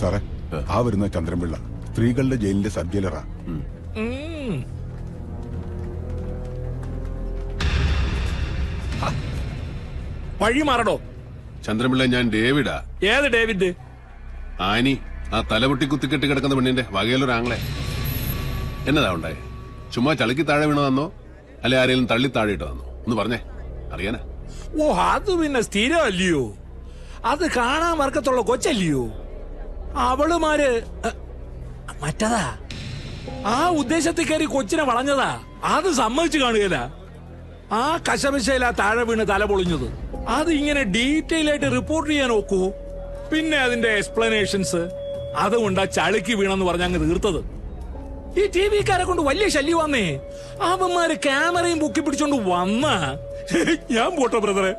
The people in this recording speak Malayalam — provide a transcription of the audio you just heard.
സാറേ ആ വരുന്ന ചന്ദ്രൻപിള്ള സ്ത്രീകളുടെ ജയിലിന്റെ സബ് ജയിലറാ. വഴി മാറടോ. ചന്ദ്രപിള്ള ഞാൻ ഡേവിഡാ. ഏത് ഡേവിഡ്? ആനി ആ തലപൊട്ടി കുത്തിക്കെട്ടി കിടക്കുന്ന പെണ്ണിന്റെ വകയിലൊരു ആങ്ങളെ എന്നതാ ഉണ്ടായേ? ചുമ്മാ ചളിക്ക് താഴെ വീണതാന്നോ അല്ലെ ആരെങ്കിലും തള്ളി താഴെ ഇട്ടതാന്നോ ഒന്ന് പറഞ്ഞേ. അറിയാനാ? ഓ അത് പിന്നെ സ്ഥിരമല്ലയോ? അത് കാണാൻ വർക്കത്തുള്ള കൊച്ചല്ലയോ? അവളുമാര് മറ്റതാ? ആ ഉദ്ദേശത്തിൽ കയറി കൊച്ചിനെ വളഞ്ഞതാ. അത് സമ്മതിച്ചു കാണുകയില്ല. ആ കശപശയില താഴെ വീണ് തല പൊളിഞ്ഞത്. അത് ഇങ്ങനെ ഡീറ്റെയിൽ ആയിട്ട് റിപ്പോർട്ട് ചെയ്യാൻ നോക്കൂ. പിന്നെ അതിന്റെ എക്സ്പ്ലനേഷൻസ്. അതുകൊണ്ട് ചളിക്ക് വീണെന്ന് പറഞ്ഞ അങ്ങ് തീർത്തത്. ഈ ടി വിക്കാരെ കൊണ്ട് വലിയ ശല്യം വന്നേ അവന്മാര് ക്യാമറയും പൊക്കി പിടിച്ചോണ്ട് വന്ന. ഞാൻ പോട്ടെ ബ്രദറെ.